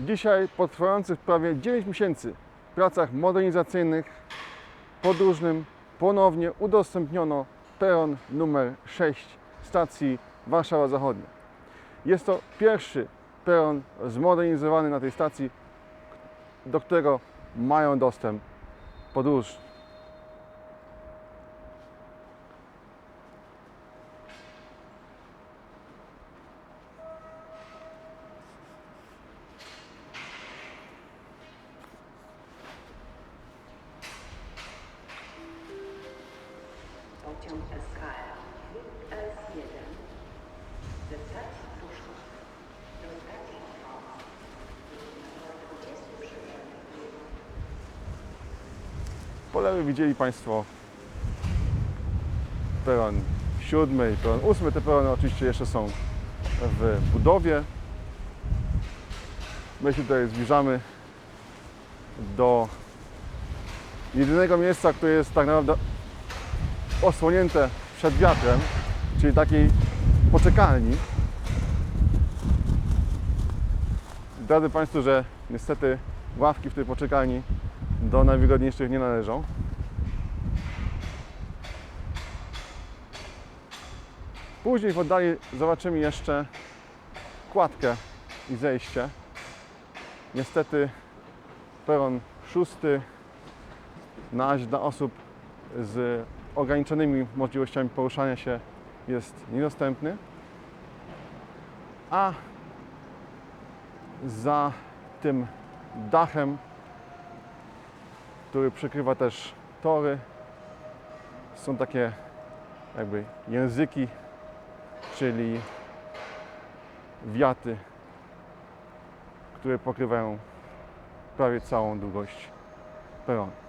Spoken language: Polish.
Dzisiaj po trwających prawie 9 miesięcy pracach modernizacyjnych podróżnym ponownie udostępniono peron numer 6 stacji Warszawa Zachodnia. Jest to pierwszy peron zmodernizowany na tej stacji, do którego mają dostęp podróżni. Pociąg SKL S1 ze stacji Pruszków do stacji Trwąg o 23 Po lewej widzieli Państwo peron siódmy i peron ósmy. Te perony oczywiście jeszcze są w budowie. My się tutaj zbliżamy do jedynego miejsca, które jest tak naprawdę osłonięte przed wiatrem, czyli takiej poczekalni. Zdradzę Państwu, że niestety ławki w tej poczekalni do najwygodniejszych nie należą. Później w oddali zobaczymy jeszcze kładkę i zejście. Niestety peron szósty na dla osób z ograniczonymi możliwościami poruszania się jest niedostępny. A za tym dachem, który przykrywa też tory, są takie jakby języki, czyli wiaty, które pokrywają prawie całą długość peronu.